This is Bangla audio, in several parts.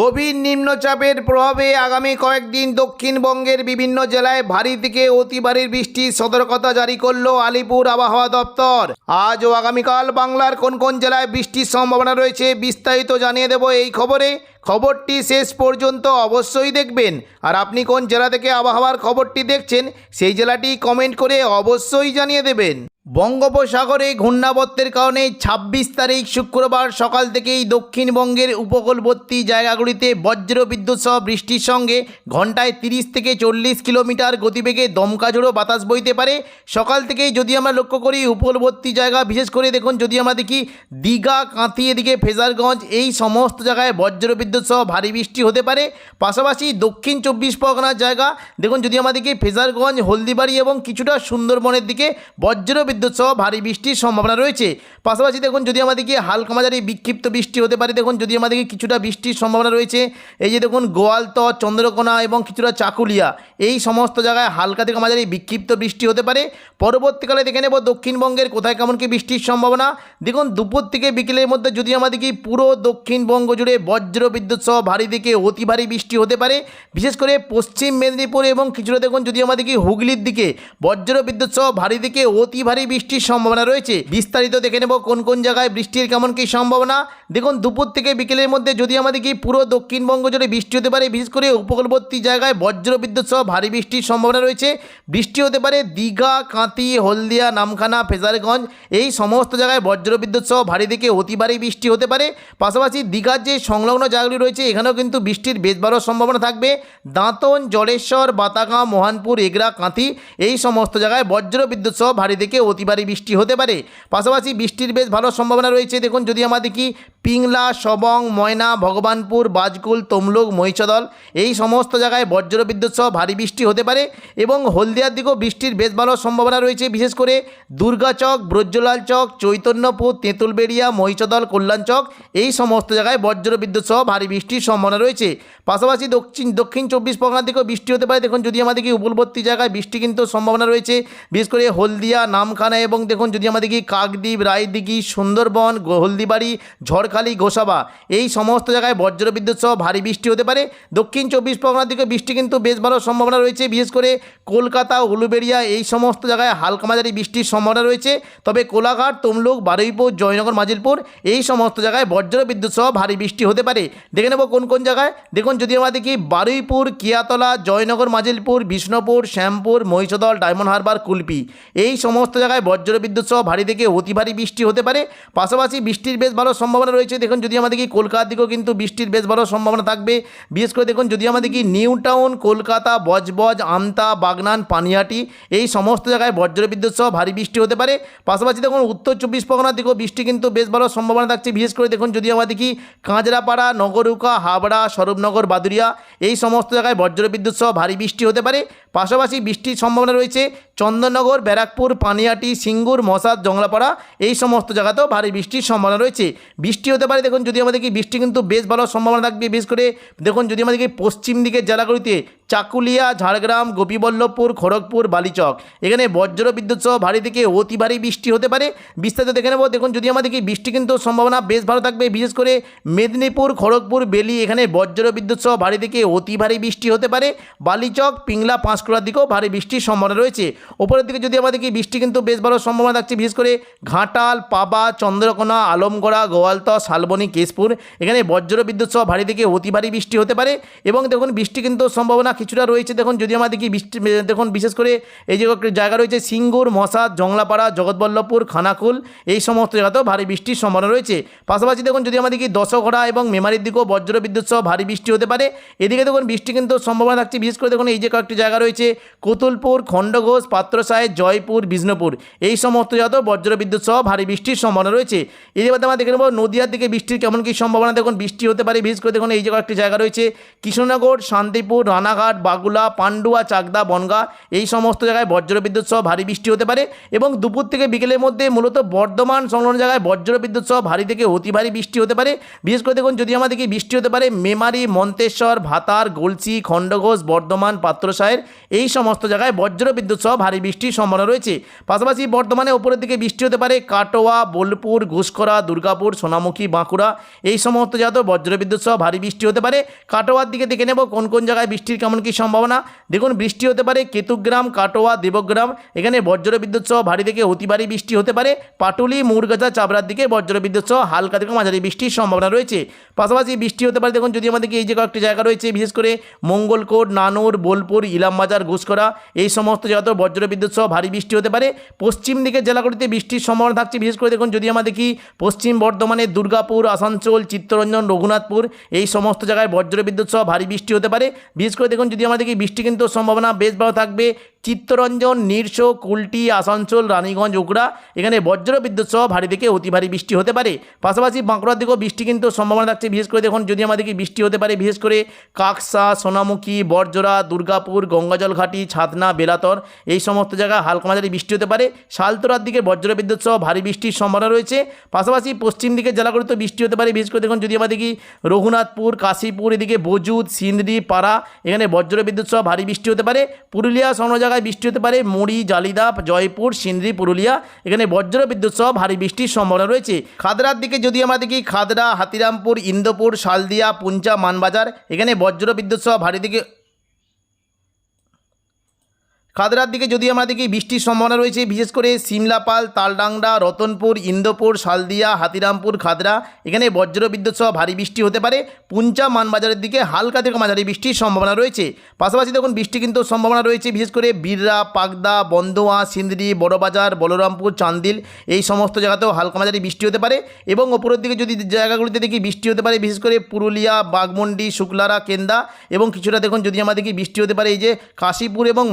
গভীর নিম্নচাপের প্রভাবে আগামী কয়েকদিন দক্ষিণবঙ্গের বিভিন্ন জেলায় ভারী থেকে অতি ভারী বৃষ্টির সতর্কতা জারি করল আলিপুর আবহাওয়া দপ্তর। আজ ও আগামীকাল বাংলার কোন কোন জেলায় বৃষ্টির সম্ভাবনা রয়েছে বিস্তারিত জানিয়ে দেব এই খবরে। খবরটি শেষ পর্যন্ত অবশ্যই দেখবেন। আর আপনি কোন জেলা থেকে আবহাওয়ার খবরটি দেখছেন, সেই জেলাটি কমেন্ট করে অবশ্যই জানিয়ে দেবেন। বঙ্গোপসাগরে ঘূর্ণাবর্তের কারণে ছাব্বিশ তারিখ শুক্রবার সকাল থেকেই দক্ষিণবঙ্গের উপকূলবর্তী জায়গাগুলিতে বজ্র বিদ্যুৎ সহ বৃষ্টির সঙ্গে ঘন্টায় তিরিশ থেকে চল্লিশ কিলোমিটার গতিবেগে দমকা ঝোড়ো বাতাস বইতে পারে। সকাল থেকেই যদি আমরা লক্ষ্য করি উপকূলবর্তী জায়গা, বিশেষ করে দেখুন যদি আমরা দেখি দীঘা, কাঁথি এদিকে ফেজারগঞ্জ, এই সমস্ত জায়গায় বজ্র বিদ্যুৎ সহ ভারী বৃষ্টি হতে পারে। পাশাপাশি দক্ষিণ চব্বিশ পরগনার জায়গা, দেখুন যদি আমরা দেখি ফেজারগঞ্জ, হলদিবাড়ি এবং কিছুটা সুন্দরবনের দিকে বজ্র বিদ্যুৎ সহ ভারী বৃষ্টির সম্ভাবনা রয়েছে। পাশাপাশি দেখুন, যদি আমাদেরকে হালকা মাঝারি বিক্ষিপ্ত বৃষ্টি হতে পারে, দেখুন, যদি আমাদেরকে কিছুটা বৃষ্টির সম্ভাবনা রয়েছে, এই যে দেখুন, গোয়ালতর, চন্দ্রকোনা এবং কিছুটা চাকুলিয়া, এই সমস্ত জায়গায় হালকা থেকে মাঝারি বিক্ষিপ্ত বৃষ্টি হতে পারে। পরবর্তীকালে দেখে নেব দক্ষিণবঙ্গের কোথায় কেমন কি বৃষ্টির সম্ভাবনা। দেখুন, দুপুর থেকে বিকেলের মধ্যে যদি দেখি পুরো দক্ষিণবঙ্গ জুড়ে বজ্র বিদ্যুৎ সহ ভারী থেকে অতি ভারী বৃষ্টি হতে পারে, বিশেষ করে পশ্চিম মেদিনীপুর এবং কিছুটা দেখুন, যদি দেখি হুগলির দিকে বজ্র বিদ্যুৎ সহ ভারী থেকে অতি ভারী বৃষ্টির সম্ভাবনা রয়েছে। বিস্তারিত দেখে নেব কোন কোন জায়গায় বৃষ্টির কেমন কী সম্ভাবনা। দেখুন, দুপুর থেকে বিকেলের মধ্যে যদি আমাদের কি পুরো দক্ষিণবঙ্গ জুড়ে বৃষ্টি হতে পারে, বিশেষ করে উপকূলবর্তী জায়গায় বজ্র বিদ্যুৎ সহ ভারী বৃষ্টির সম্ভাবনা রয়েছে। বৃষ্টি হতে পারে দীঘা কাঁতি হলদিয়া, নামখানা ফেজারগঞ্জ এই সমস্ত জায়গায় বজ্র বিদ্যুৎ সহ ভারী থেকে অতি ভারী বৃষ্টি হতে পারে। পাশাপাশি দীঘার যে সংলগ্ন জায়গাগুলি রয়েছে, এখানেও কিন্তু বৃষ্টির বেশ বাড়ার সম্ভাবনা থাকবে। দাঁতন, জলেশ্বর বাতাগাঁ মোহানপুর, এগরা, কাঁথি, এই সমস্ত জায়গায় বজ্র বিদ্যুৎ সহ ভারী থেকে অতি ভারী বৃষ্টি হতে পারে। পাশাপাশি বৃষ্টির বেশ ভালো সম্ভাবনা রয়েছে। দেখুন, যদি আমরা দেখি পিংলা, সবং, ময়না, ভগবানপুর, বাজকুল, তমলুক, মহিষদল, এই সমস্ত জায়গায় বজ্র বিদ্যুৎ সহ ভারী বৃষ্টি হতে পারে এবং হলদিয়ার দিকেও বৃষ্টির বেশ ভালো সম্ভাবনা রয়েছে। বিশেষ করে দুর্গাচক ব্রজ্জলাল চক, চৈতন্যপুর, তেঁতুলবেড়িয়া, মহিষদল, কল্যাণ চক, এই সমস্ত জায়গায় বজ্র বিদ্যুৎ সহ ভারী বৃষ্টির সম্ভাবনা রয়েছে। পাশাপাশি দক্ষিণ দক্ষিণ চব্বিশ পরগনার দিকেও বৃষ্টি হতে পারে। দেখুন, যদি আমাদের কি উপকূলবর্তী জায়গায় বৃষ্টি কিন্তু সম্ভাবনা রয়েছে, বিশেষ করে হলদিয়া, নামখানা এবং দেখুন যদি আমাদের কি কাকদ্বীপ, রায়দিঘি, সুন্দরবন, হলদিবাড়ি, ঝড়খালি, গোসাবা এই সমস্ত জায়গায় বজ্র বিদ্যুৎ সহ ভারী বৃষ্টি হতে পারে। দক্ষিণ চব্বিশ পরগনার দিকে বৃষ্টি কিন্তু বেশ ভালো সম্ভাবনা রয়েছে, বিশেষ করে কলকাতা, উলুবেড়িয়া এই সমস্ত জায়গায় হালকা মাঝারি বৃষ্টির সম্ভাবনা রয়েছে। তবে কোলাঘাট, তমলুক, বারুইপুর, জয়নগর, মাজিলপুর এই সমস্ত জায়গায় বজ্র বিদ্যুৎ সহ ভারী বৃষ্টি হতে পারে। দেখে নেব কোন কোন জায়গায়। দেখুন যদি আমরা দেখি বারুইপুর, কিয়াতলা, জয়নগর, মাজিলপুর, বিষ্ণুপুর, শ্যামপুর, মহিষদল, ডায়মন্ড হারবার, কুলপি এই সমস্ত জায়গায় বজ্র বিদ্যুৎ সহ ভারী থেকে অতি ভারী বৃষ্টি হতে পারে। পাশাপাশি বৃষ্টির বেশ ভালো সম্ভাবনা রয়েছে। দেখুন, যদি আমাদের কি কলকাতার দিকেও কিন্তু বৃষ্টির বেশ ভালো সম্ভাবনা থাকবে। বিশেষ করে দেখুন, যদি আমাদের কি নিউ টাউন, কলকাতা, বজবজ, আমতা, বাগনান, পানিহাটি এই সমস্ত জায়গায় বজ্র বিদ্যুৎ সহ ভারী বৃষ্টি হতে পারে। পাশাপাশি দেখুন, উত্তর চব্বিশ পরগনার দিকেও বৃষ্টি কিন্তু বেশ ভালো সম্ভাবনা থাকছে। বিশেষ করে দেখুন, যদি আমাদের কি কাঁচরাপাড়া, নগরুকা, হাবড়া, স্বরূপনগর, বাদুরিয়া এই সমস্ত জায়গায় বজ্র বিদ্যুৎ সহ ভারী বৃষ্টি হতে পারে। পাশাপাশি বৃষ্টির সম্ভাবনা রয়েছে চন্দননগর, ব্যারাকপুর, পানিহাটি সিঙ্গুর মশাদ জংলাপাড়া, এই সমস্ত জায়গাতেও ভারী বৃষ্টির সম্ভাবনা রয়েছে। বৃষ্টি হতে পারে, দেখুন, যদি আমাদের কি বৃষ্টি কিন্তু বেশ ভালো সম্ভাবনা থাকবে। বিশেষ করে, দেখুন, যদি আমাদের কি পশ্চিম দিকের জেলাগুলিতে চাকুলিয়া, ঝাড়গ্রাম, গোপীবল্লভপুর, খড়গপুর, বালিচক। এখানে বজ্র বিদ্যুৎ সহ ভারী থেকে অতি ভারী বৃষ্টি হতে পারে। বিস্তারিত দেখে নেব। দেখুন, যদি আমাদের কি বৃষ্টি কিন্তু সম্ভাবনা বেশ ভালো থাকবে, বিশেষ করে মেদিনীপুর, খড়গপুর, বেলি, এখানে বজ্র বিদ্যুৎ সহ ভারী থেকে অতি ভারী বৃষ্টি হতে পারে। বালিচক, পিংলা, পাঁশকুড়ার দিকেও ভারী বৃষ্টির সম্ভাবনা রয়েছে। ওপরের দিকে যদি আমাদের কি বৃষ্টি কিন্তু বেশ ভালো সম্ভাবনা থাকছে, বিশেষ করে ঘাটাল, পাবা, চন্দ্রকোনা, আলমগড়া, গোয়ালতা, শালবনী, কেশপুর। এখানে বজ্র বিদ্যুৎ সহ ভারী থেকে অতি ভারী বৃষ্টি হতে পারে। এবং দেখুন, বৃষ্টি কিন্তু সম্ভাবনা কিছুটা রয়েছে। দেখুন, যদি বৃষ্টি, দেখুন, বিশেষ করে এই যে জায়গা রয়েছে, সিঙ্গুর, মশাদ, জংলাপাড়া, জগৎবল্লভপুর, খানাকুল, এই সমস্ত জায়গাতেও ভারী বৃষ্টির সম্ভাবনা রয়েছে। পাশাপাশি দেখুন, যদি দেখি দশঘড়া এবং মেমারির দিকেও বজ্র বিদ্যুৎ সহ ভারী বৃষ্টি হতে পারে, এদিকে দেখুন, বৃষ্টি কিন্তু সম্ভাবনা থাকছে। বিশেষ করে দেখুন, এই যে কয়েকটি জায়গা রয়েছে, কতুলপুর, খণ্ডঘোষ, পাত্রসায়, জয়পুর, বিষ্ণুপুর, এই সমস্ত জায়গাতেও বজ্র বিদ্যুৎ সহ ভারী বৃষ্টির সম্ভাবনা রয়েছে। এদের মধ্যে আমরা দেখে নেব, নদীয়ার দিকে বৃষ্টির কেমন কী সম্ভাবনা, দেখুন, বৃষ্টি হতে পারে। বিশেষ করে দেখুন, এই যে কয়েকটি জায়গা রয়েছে, কৃষ্ণনগর, শান্তিপুর, রানাঘাট রানাঘাট বাগুলা, পান্ডুয়া, চাকদা, বনগা এই সমস্ত জায়গায় বজ্রবিদ্যুৎ সহ ভারী বৃষ্টি হতে পারে এবং দুপুর থেকে বিকেলের মধ্যে মূলত বর্ধমান সংলগ্ন জায়গায় বজ্রবিদ্যুৎ সহ ভারী থেকে অতি ভারী বৃষ্টি হতে পারে। বিশেষ করে দেখুন, যদি আমাদেরকে বৃষ্টি হতে পারে, মেমারি, মন্তেশ্বর, ভাতার গলসি খণ্ডঘোষ, বর্ধমান পাত্রসায়ের এই সমস্ত জায়গায় বজ্রবিদ্যুৎ সহ ভারী বৃষ্টির সম্ভাবনা রয়েছে। পাশাপাশি বর্ধমানে ওপরের দিকে বৃষ্টি হতে পারে, কাটোয়া, বোলপুর ঘুষকরা দুর্গাপুর, সোনামুখী, বাঁকুড়া এই সমস্ত জায়গাতেও বজ্রবিদ্যুৎ সহ ভারী বৃষ্টি হতে পারে। কাটোয়ার দিকে দেখে নেব কোন কোন জায়গায় বৃষ্টির কেমন কী সম্ভাবনা? দেখুন, বৃষ্টি হতে পারে, কেতুগ্রাম, কাটোয়া, দেবগ্রাম, এখানে বজ্রবিদ্যুৎ সহ ভারী থেকে অতি ভারী বৃষ্টি হতে পারে। পাটুলি, মুরগাছা, চাবড়ার দিকে বজ্রবিদ্যুৎ সহ হালকা থেকে মাঝারি বৃষ্টির সম্ভাবনা রয়েছে। পাশাপাশি বৃষ্টি হতে পারে, দেখুন, যদি আমাদেরকে এই যে কয়েকটি জায়গা রয়েছে, বিশেষ করে মঙ্গলকোট, নানুর, বোলপুর, ইলামবাজার ঘুষকরা এই সমস্ত জায়গাতেও বজ্রবিদ্যুৎ সহ ভারী বৃষ্টি হতে পারে। পশ্চিম দিকের জেলাগুলিতে বৃষ্টির সম্ভাবনা থাকছে, বিশেষ করে দেখুন, যদি আমরা দেখি পশ্চিম বর্ধমানে দুর্গাপুর, আসানসোল, চিত্তরঞ্জন, রঘুনাথপুর, এই সমস্ত জায়গায় বজ্রবিদ্যুৎ সহ ভারী বৃষ্টি হতে পারে। বিশেষ করে যদি আমরা দেখি বৃষ্টি কিন্তু সম্ভাবনা বেশ ভালো থাকবে চিত্তরঞ্জন নিরশো কুলটি আসানসোল, রানীগঞ্জ উকড়া এখানে বজ্র বিদ্যুৎ সহ ভারী থেকে অতি ভারী বৃষ্টি হতে পারে। পাশাপাশি বাঁকুড়ার দিকেও বৃষ্টি কিন্তু সম্ভাবনা থাকছে। বিশেষ করে দেখুন, যদি আমাদেরকে বৃষ্টি হতে পারে, বিশেষ করে কাকসা, সোনামুখী বরজোড়া দুর্গাপুর গঙ্গাজল ঘাটি ছাতনা, বেলাতর, এই সমস্ত জায়গায় হালকা মাঝারি বৃষ্টি হতে পারে। শালতোরার দিকে বজ্র বিদ্যুৎ সহ ভারী বৃষ্টির সম্ভাবনা রয়েছে। পাশাপাশি পশ্চিম দিকে জেলাগুলিতে বৃষ্টি হতে পারে। বিশেষ করে দেখুন, যদি আমরা দেখি রঘুনাথপুর, কাশীপুর, এদিকে বজুদ সিন্দ্রি পাড়া এখানে বজ্র বিদ্যুৎ সহ ভারী বৃষ্টি হতে পারে। পুরুলিয়া সংলগ্ন জায়গায় বৃষ্টি হতে পারে। মুড়ি জালিদা জয়পুর, সিন্দ্রি, পুরুলিয়া, এখানে বজ্র বিদ্যুৎ সহ ভারী বৃষ্টির সম্ভাবনা রয়েছে। খাদরার দিকে যদি আমরা দেখি, খাদরা, হাতিরামপুর, ইন্দোপুর, শালদিয়া, পুঞ্চা, মানবাজার, এখানে বজ্র বিদ্যুৎ সহ ভারী দিকে খাদরার দিকে যদি আমরা দেখি বৃষ্টির সম্ভাবনা রয়েছে, বিশেষ করে সিমলাপাল তালডাংরা, রতনপুর, ইন্দোপুর, শালদিয়া, হাতিরামপুর, খাদরা, এখানে বজ্র বিদ্যুৎ সহ ভারী বৃষ্টি হতে পারে। পুঞ্চা, মানবাজারের দিকে হালকা থেকে মাঝারি বৃষ্টির সম্ভাবনা রয়েছে। পাশাপাশি দেখুন, বৃষ্টি কিন্তু সম্ভাবনা রয়েছে, বিশেষ করে বীররা পাকদা বন্দোয়া সিন্দ্রি, বড়বাজার, বলরামপুর, চান্দিল, এই সমস্ত জায়গাতেও হালকা মাঝারি বৃষ্টি হতে পারে এবং ওপরের দিকে যদি জায়গাগুলিতে দেখি বৃষ্টি হতে পারে, বিশেষ করে পুরুলিয়া বাগমন্ডি শুক্লারা, কেন্দা এবং কিছুটা দেখুন যদি আমরা দেখি বৃষ্টি হতে পারে, এই যে কাশীপুর এবং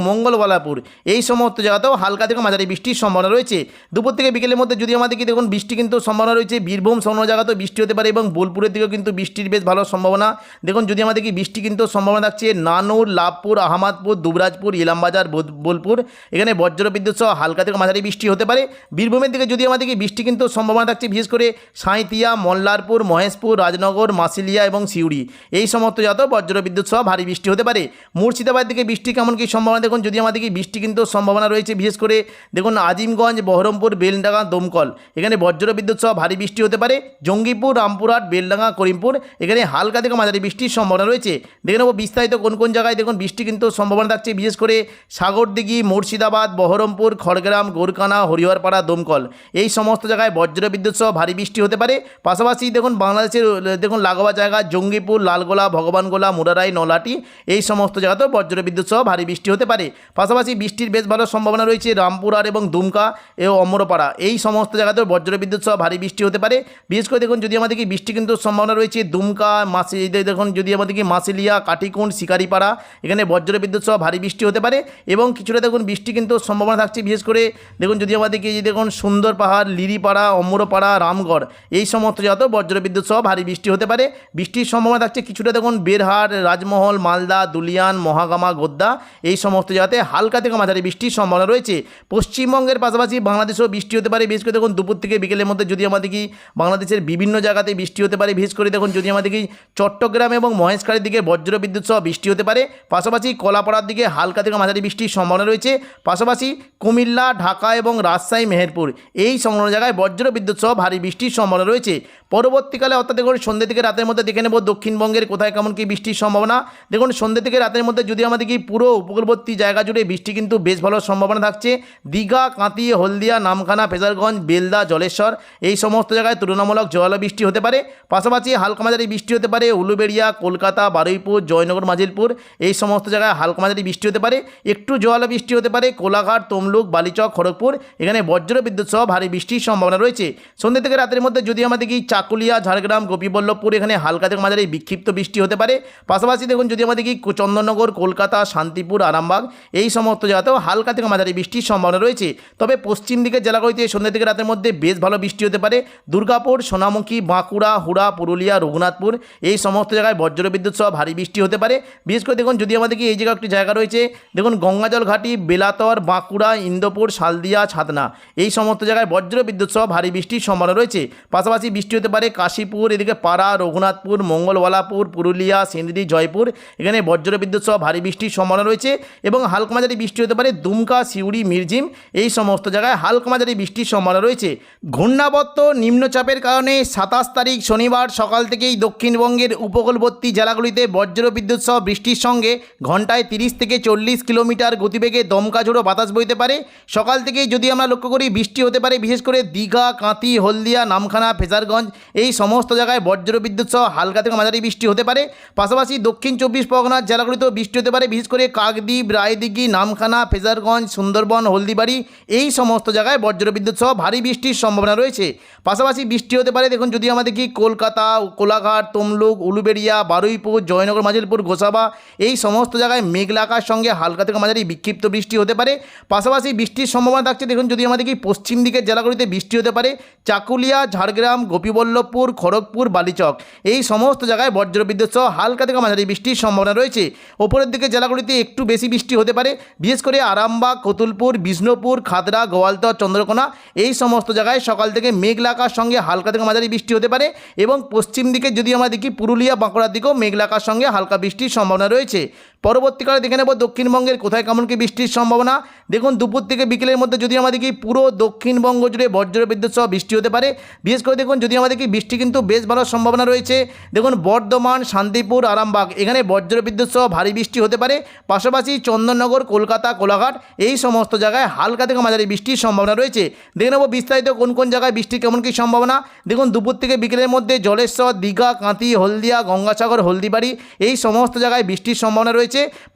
মঙ্গলবালাপুর এই সমস্ত জায়গাতেও হালকা থেকে মাঝারি বৃষ্টির সম্ভাবনা রয়েছে। দুপুর থেকে বিকেলের মধ্যে যদি আমাদেরকে দেখুন বৃষ্টি কিন্তু সম্ভাবনা রয়েছে, বীরভূম সংলগ্ন জায়গাতেও বৃষ্টি হতে পারে এবং বোলপুরের দিকেও কিন্তু বৃষ্টির বেশ ভালো সম্ভাবনা। দেখুন যদি আমাদেরকে বৃষ্টি কিন্তু সম্ভাবনা থাকছে, নানুর, লাভপুর, আহমদপুর, দুবরাজপুর, ইলামবাজার বোলপুর, এখানে বজ্র বিদ্যুৎ সহ হালকা থেকে মাঝারি বৃষ্টি হতে পারে। বীরভূমের দিকে যদি আমাদেরকে বৃষ্টি কিন্তু সম্ভাবনা থাকছে, বিশেষ করে সাঁইতিয়া মল্লারপুর, মহেশপুর, রাজনগর, মাসিলিয়া এবং সিউড়ি, এই সমস্ত জায়গাতেও বজ্র বিদ্যুৎ সহ ভারী বৃষ্টি হতে পারে। মুর্শিদাবাদ দিকে বৃষ্টি কেমন কি সম্ভাবনা দেখুন, যদি আমাদেরকে বৃষ্টি কিন্তু সম্ভাবনা রয়েছে। বিশেষ করে দেখুন আজিমগঞ্জ, বহরমপুর, বেলডাঙ্গা, দমকল। এখানে বজ্র বিদ্যুৎ সহ ভারী বৃষ্টি হতে পারে। জঙ্গিপুর, রামপুরহাট, বেলডাঙ্গা, করিমপুর এখানে হালকা থেকে মাঝারি বৃষ্টির সম্ভাবনা রয়েছে। দেখে নেব বিস্তারিত কোন কোন জায়গায় দেখুন বৃষ্টি কিন্তু সম্ভাবনা থাকছে। বিশেষ করে সাগরদিঘি, মুর্শিদাবাদ, বহরমপুর, খড়গ্রাম গোরকানা হরিহরপাড়া, দমকল। এই সমস্ত জায়গায় বজ্র বিদ্যুৎ সহ ভারী বৃষ্টি হতে পারে। পাশাপাশি দেখুন বাংলাদেশের, দেখুন লাগোয়া জায়গা জঙ্গিপুর, লালগোলা, ভগবানগোলা, মুরারাই নলাটি এই সমস্ত জায়গাতেও বজ্র বিদ্যুৎ সহ ভারী বৃষ্টি হতে পারে। পাশাপাশি বৃষ্টির বেশ ভালো সম্ভাবনা রয়েছে রামপুরহাট এবং দুমকা ও অমরপাড়া। এই সমস্ত জায়গাতেও বজ্র বিদ্যুৎ সহ ভারী বৃষ্টি হতে পারে। বিশেষ করে দেখুন, যদি আমাদেরকে বৃষ্টি কিন্তু সম্ভাবনা রয়েছে, দুমকা, মাসি দেখুন, যদি আমাদেরকে মাসিলিয়া কাটিকুন্ড শিকারিপাড়া, এখানে বজ্র বিদ্যুৎ সহ ভারী বৃষ্টি হতে পারে এবং কিছুটা দেখুন বৃষ্টি কিন্তু সম্ভাবনা থাকছে। বিশেষ করে দেখুন, যদি আমাদেরকে যে দেখুন সুন্দর পাহাড়, লিরিপাড়া, অমরপাড়া, রামগড়, এই সমস্ত জায়গাতেও বজ্র বিদ্যুৎ সহ ভারী বৃষ্টি হতে পারে। বৃষ্টির সম্ভাবনা থাকছে কিছুটা দেখুন বেরহাট, রাজমহল, মালদা, দুলিয়ান, মহাগামা গোদ্দা এই সমস্ত জায়গাতে হালকা থেকে মাঝারি বৃষ্টির সম্ভাবনা রয়েছে। পশ্চিমবঙ্গের পাশাপাশি বাংলাদেশেও বৃষ্টি হতে পারে। বিশেষ করে দেখুন, দুপুর থেকে বিকেলের মধ্যে যদি আমাদের কি বাংলাদেশের বিভিন্ন জায়গাতে বৃষ্টি হতে পারে। বিশেষ করে দেখুন, যদি আমাদের কি চট্টগ্রাম এবং মহেশখালীর দিকে বজ্র বিদ্যুৎ সহ বৃষ্টি হতে পারে। পাশাপাশি কলাপাড়ার দিকে হালকা থেকে মাঝারি বৃষ্টির সম্ভাবনা রয়েছে। পাশাপাশি কুমিল্লা, ঢাকা এবং রাজশাহী, মেহেরপুর এই সংলগ্ন জায়গায় বজ্র বিদ্যুৎ সহ ভারী বৃষ্টির সম্ভাবনা রয়েছে। পরবর্তীকালে অর্থাৎ দেখুন, সন্ধ্যে থেকে রাতের মধ্যে দেখে নেব দক্ষিণবঙ্গের কোথায় কেমন কি বৃষ্টির সম্ভাবনা। দেখুন, সন্ধ্যে থেকে রাতের মধ্যে যদি আমাদের কি পুরো উপকূলবর্তী জায়গা জুড়ে বৃষ্টি কিন্তু বেশ ভালো সম্ভাবনা থাকছে। দীঘা কাঁতি হলদিয়া, নামখানা, ফেজারগঞ্জ, বেলদা, জলেশ্বর এই সমস্ত জায়গায় তুলনামূলক জল বৃষ্টি হতে পারে। পাশাপাশি হালকা মাঝারি বৃষ্টি হতে পারে উলুবেড়িয়া, কলকাতা, বারুইপুর, জয়নগর, মাজিলপুর এই সমস্ত জায়গায় হালকা মাঝারি বৃষ্টি হতে পারে। একটু জল বৃষ্টি হতে পারে কোলাঘাট, তমলুক, বালিচক, খড়গপুর এখানে বজ্র বিদ্যুৎ সহ ভারী বৃষ্টির সম্ভাবনা রয়েছে। সন্ধ্যে থেকে রাতের মধ্যে যদি আমাদের কি চাকুলিয়া, ঝাড়গ্রাম, গোপীবল্লভপুর এখানে হালকা থেকে মাঝারি বিক্ষিপ্ত বৃষ্টি হতে পারে। পাশাপাশি দেখুন যদি আমাদের কি চন্দননগর, কলকাতা, শান্তিপুর, আরামবাগ এই সমস্ত জায়গাতেও হালকা থেকে মাঝারি বৃষ্টির সম্ভাবনা রয়েছে। তবে পশ্চিম দিকের জেলাগুলিতে সন্ধ্যা থেকে রাতের মধ্যে বেশ ভালো বৃষ্টি হতে পারে। দুর্গাপুর, সোনামুখী, বাঁকুড়া, হুড়া, পুরুলিয়া, রঘুনাথপুর এই সমস্ত জায়গায় বজ্রবিদ্যুৎ সহ ভারী বৃষ্টি হতে পারে। বিশেষ করে দেখুন, যদি আমাদেরকে এই জায়গায় একটি জায়গা রয়েছে, দেখুন গঙ্গাজল ঘাটি, বেলাতর, বাঁকুড়া, ইন্দোপুর, শালদিয়া, ছাতনা এই সমস্ত জায়গায় বজ্র বিদ্যুৎ সহ ভারী বৃষ্টির সম্ভাবনা রয়েছে। পাশাপাশি বৃষ্টি হতে পারে কাশীপুর, এদিকে পাড়া, রঘুনাথপুর, মঙ্গলওয়ালাপুর, পুরুলিয়া, সিন্দ্রি, জয়পুর এখানে বজ্র বিদ্যুৎ সহ ভারী বৃষ্টির সম্ভাবনা রয়েছে এবং হালকা মাঝারি বৃষ্টি হতে পারে, দুমকা, সিউড়ি, মির্জিম এই সমস্ত জায়গায় হালকা মাঝারি বৃষ্টির সম্ভাবনা রয়েছে। ঘূর্ণাবর্ত নিম্নচাপের কারণে সাতাশ তারিখ শনিবার সকাল থেকেই দক্ষিণবঙ্গের উপকূলবর্তী জেলাগুলিতে বজ্র বিদ্যুৎ সহ বৃষ্টির সঙ্গে ঘন্টায় তিরিশ থেকে চল্লিশ কিলোমিটার গতিবেগে দমকা ঝোড়ো বাতাস বইতে পারে। সকাল থেকেই যদি আমরা লক্ষ্য করি, বৃষ্টি হতে পারে, বিশেষ করে দীঘা কাঁতি হলদিয়া, নামখানা ফেজারগঞ্জ এই সমস্ত জায়গায় বজ্র বিদ্যুৎ সহ হালকা থেকে মাঝারি বৃষ্টি হতে পারে। পাশাপাশি দক্ষিণ চব্বিশ পরগনার জেলাগুলিতেও বৃষ্টি হতে পারে, বিশেষ করে কাকদ্বীপ, রায়দিঘি নামখানা, ফেজারগঞ্জ, সুন্দরবন, হলদিবাড়ি এই সমস্ত জায়গায় বজ্র বিদ্যুৎ সহ ভারী বৃষ্টির সম্ভাবনা রয়েছে। পাশাপাশি বৃষ্টি হতে পারে, দেখুন, যদি আমাদের কি কলকাতা, কোলাঘাট, তমলুক, উলুবেড়িয়া, বারুইপুর, জয়নগর, মাজিলপুর গোসাবা এই সমস্ত জায়গায় মেঘলা আকাশ সঙ্গে হালকা থেকে মাঝারি বিক্ষিপ্ত বৃষ্টি হতে পারে। পাশাপাশি বৃষ্টির সম্ভাবনা থাকছে, দেখুন, যদি আমাদের কি পশ্চিম দিকের জেলাগুলিতে বৃষ্টি হতে পারে, চাকুলিয়া, ঝাড়গ্রাম, গোপীবল্লভপুর, খড়গপুর, বালিচক এই সমস্ত জায়গায় বজ্রবিদ্যুৎ সহ হালকা থেকে মাঝারি বৃষ্টির সম্ভাবনা রয়েছে। ওপরের দিকে জেলাগুলিতে একটু বেশি বৃষ্টি হতে পারে বিশেষ করে আরামবাগ, কতুলপুর, বিষ্ণুপুর খাদরা গোয়ালতর, চন্দ্রকোনা এই সমস্ত জায়গায় সকাল থেকে মেঘলাকার সঙ্গে হালকা থেকে মাঝারি বৃষ্টি হতে পারে এবং পশ্চিম দিকে যদি আমরা দেখি পুরুলিয়া, বাঁকুড়ার দিকেও মেঘলাকার সঙ্গে হালকা বৃষ্টির সম্ভাবনা রয়েছে। পরবর্তীকালে দেখে নেব দক্ষিণবঙ্গের কোথায় কেমন কি বৃষ্টির সম্ভাবনা। দেখুন, দুপুর থেকে বিকেলের মধ্যে যদি আমাদের কি পুরো দক্ষিণবঙ্গ জুড়ে বজ্র বিদ্যুৎ সহ বৃষ্টি হতে পারে, বিশেষ করে দেখুন যদি আমাদের কি বৃষ্টি কিন্তু বেশ ভালো সম্ভাবনা রয়েছে। দেখুন, বর্ধমান, শান্তিপুর, আরামবাগ, এখানে বজ্র বিদ্যুৎ সহ ভারী বৃষ্টি হতে পারে। পাশাপাশি চন্দননগর, কলকাতা, কোলাঘাট, এই সমস্ত জায়গায় হালকা থেকে মাঝারি বৃষ্টির সম্ভাবনা রয়েছে। দেখে নেব বিস্তারিত কোন কোন জায়গায় বৃষ্টির কেমন কী সম্ভাবনা। দেখুন, দুপুর থেকে বিকেলের মধ্যে জলেশ্বর, দীঘা কাঁতি হলদিয়া, গঙ্গাসাগর, হলদিবাড়ি, এই সমস্ত জায়গায় বৃষ্টির সম্ভাবনা রয়েছে।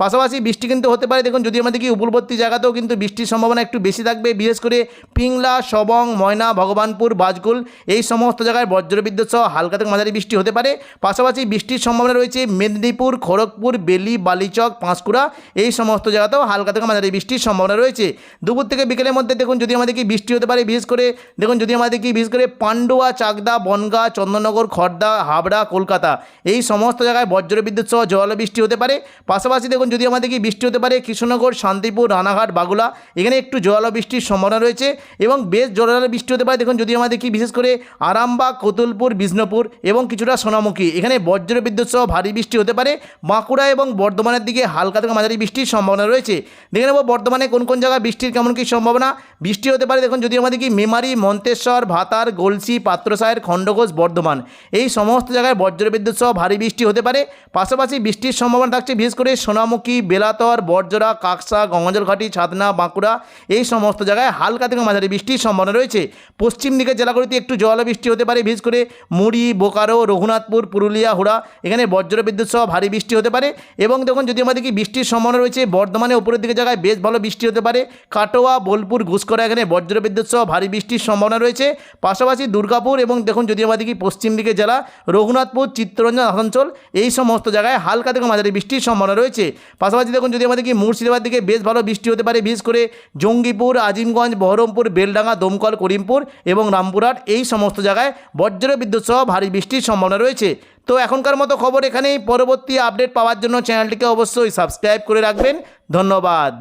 পাশাপাশি বৃষ্টি কিন্তু হতে পারে। দেখুন যদি আমাদের কি উপলবর্তী জায়গাতেও কিন্তু বৃষ্টির সম্ভাবনা একটু বেশি থাকবে, বিশেষ করে পিংলা, সবং, ময়না, ভগবানপুর, বাজকুল, এই সমস্ত জায়গায় বজ্রবিদ্যুৎ সহ হালকা থেকে মাঝারি বৃষ্টি হতে পারে। পাশাপাশি বৃষ্টির সম্ভাবনা রয়েছে মেদিনীপুর, খড়গপুর, বেলি, বালিচক, পাঁশকুড়া, এই সমস্ত জায়গাতেও হালকা থেকে মাঝারি বৃষ্টির সম্ভাবনা রয়েছে। দুপুর থেকে বিকেলের মধ্যে দেখুন যদি আমাদের কি বৃষ্টি হতে পারে, বিশেষ করে দেখুন যদি আমাদের কি বিশেষ করে পান্ডুয়া, চাকদা, বনগা চন্দননগর খড়দা হাবড়া, কলকাতা, এই সমস্ত জায়গায় বজ্রবিদ্যুৎ সহ জল বৃষ্টি হতে পারে। পাশাপাশি দেখুন, যদি আমাদের কি বৃষ্টি হতে পারে, কৃষ্ণনগর, শান্তিপুর, রানাঘাট, বাগুলা, এখানে একটু জল বৃষ্টির সম্ভাবনা রয়েছে এবং বেশ জোরালো বৃষ্টি হতে পারে। দেখুন, যদি আমাদের কি বিশেষ করে আরামবাগ, কতুলপুর, বিষ্ণুপুর এবং কিছুটা সোনামুখী, এখানে বজ্র বিদ্যুৎ সহ ভারী বৃষ্টি হতে পারে। বাঁকুড়া এবং বর্ধমানের দিকে হালকা থেকে মাঝারি বৃষ্টির সম্ভাবনা রয়েছে। দেখে নেব, বর্ধমানে কোন কোন জায়গায় বৃষ্টির কেমন কী সম্ভাবনা। বৃষ্টি হতে পারে, দেখুন, যদি আমাদের কি মেমারি, মন্তেশ্বর, ভাতার, গলসি পাত্রসায়ের খণ্ডঘোষ, বর্ধমান, এই সমস্ত জায়গায় বজ্র বিদ্যুৎ সহ ভারী বৃষ্টি হতে পারে। পাশাপাশি বৃষ্টির সম্ভাবনা থাকছে, বিশেষ করে সোনামুখী, বেলাতর বরজরা কাকসা, গঙ্গাজলঘাটি, ছাতনা, বাঁকুড়া এই সমস্ত জায়গায় হালকা থেকে মাঝারি বৃষ্টির সম্ভাবনা রয়েছে। পশ্চিম দিকের জেলাগুলিতে একটু জল বৃষ্টি হতে পারে, বিশেষ করে মুড়ি, বোকারো, রঘুনাথপুর, পুরুলিয়া, হুড়া, এখানে বজ্র বিদ্যুৎ সহ ভারী বৃষ্টি হতে পারে। এবং দেখুন, যদি আমাদের কি বৃষ্টির সম্ভাবনা রয়েছে, বর্ধমানে উপরের দিকে জায়গায় বেশ ভালো বৃষ্টি হতে পারে। কাটোয়া, বোলপুর ঘুষকরা এখানে বজ্র বিদ্যুৎ সহ ভারী বৃষ্টির সম্ভাবনা রয়েছে। পাশাপাশি দুর্গাপুর এবং দেখুন, যদি আমাদের কি পশ্চিম দিকে জেলা, রঘুনাথপুর, চিত্তরঞ্জন, আসানসোল, এই সমস্ত জায়গায় হালকা থেকে মাঝারি বৃষ্টির সম্ভাবনা রয়েছে। পাশাপাশি দেখুন, যদি আমাদের কি মুর্শিদাবাদ দিকে বেশ ভালো বৃষ্টি হতে পারে, বিশেষ করে জঙ্গিপুর, আজিমগঞ্জ, বহরমপুর, বেলডাঙ্গা, দমকল, করিমপুর এবং রামপুরহাট, এই সমস্ত জায়গায় বজ্র বিদ্যুৎ সহ ভারী বৃষ্টির সম্ভাবনা রয়েছে। তো এখনকার মতো খবর এখানেই, পরবর্তী আপডেট পাওয়ার জন্য চ্যানেলটিকে অবশ্যই সাবস্ক্রাইব করে রাখবেন। ধন্যবাদ।